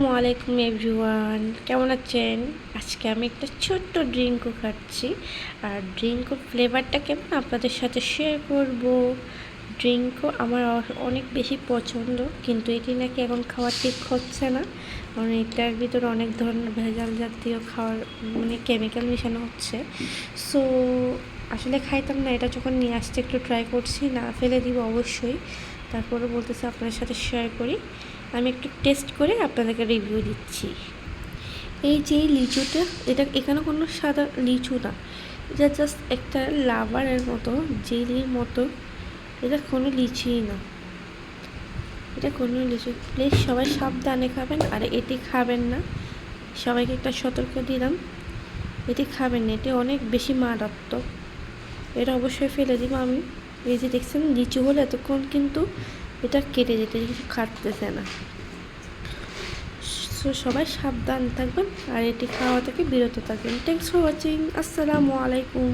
আলাইকুম এভরিওয়ান, কেমন আছেন? আজকে আমি একটা ছোট্ট ড্রিঙ্কও খাচ্ছি। আর ড্রিঙ্কও ফ্লেভারটা কেমন আপনাদের সাথে শেয়ার করব। ড্রিঙ্কও আমার অনেক বেশি পছন্দ, কিন্তু এটি নাকি এখন খাওয়া ঠিক হচ্ছে না। কারণ এটার ভিতরে অনেক ধরনের ভেজাল জাতীয় খাওয়ার মানে কেমিক্যাল মেশানো হচ্ছে। সো আসলে খাইতাম না, এটা যখন নিয়ে আসতে একটু ট্রাই করছি, না ফেলে দিব অবশ্যই। তারপরে বলতেছে আপনার সাথে শেয়ার করি। আমি একটু টেস্ট করে আপনাদেরকে রিভিউ দিচ্ছি। এই যে লিচুটা, এটা এখানে কোনো সাদা লিচু না। এটা জাস্ট একটা লাভারের মতো, জেলির মতো। এটা কোনো লিচুই না। এটা কোনো লিচু। প্লিজ সবাই সাবধানে খাবেন, আর এটি খাবেন না। সবাইকে একটা সতর্ক দিলাম। এটি খাবেন না, এটি অনেক বেশি মারাত্মক। এটা অবশ্যই ফেলে দিব আমি। এই যে দেখছেন, লিচু হলে এতক্ষণ কিন্তু এটা কেটে যেতে কিছু খাটতেছে না। সো সবাই সাবধান থাকবেন আর এটি খাওয়া থেকে বিরত থাকবেন। থ্যাংকস ফর ওয়াচিং আসসালামু আলাইকুম।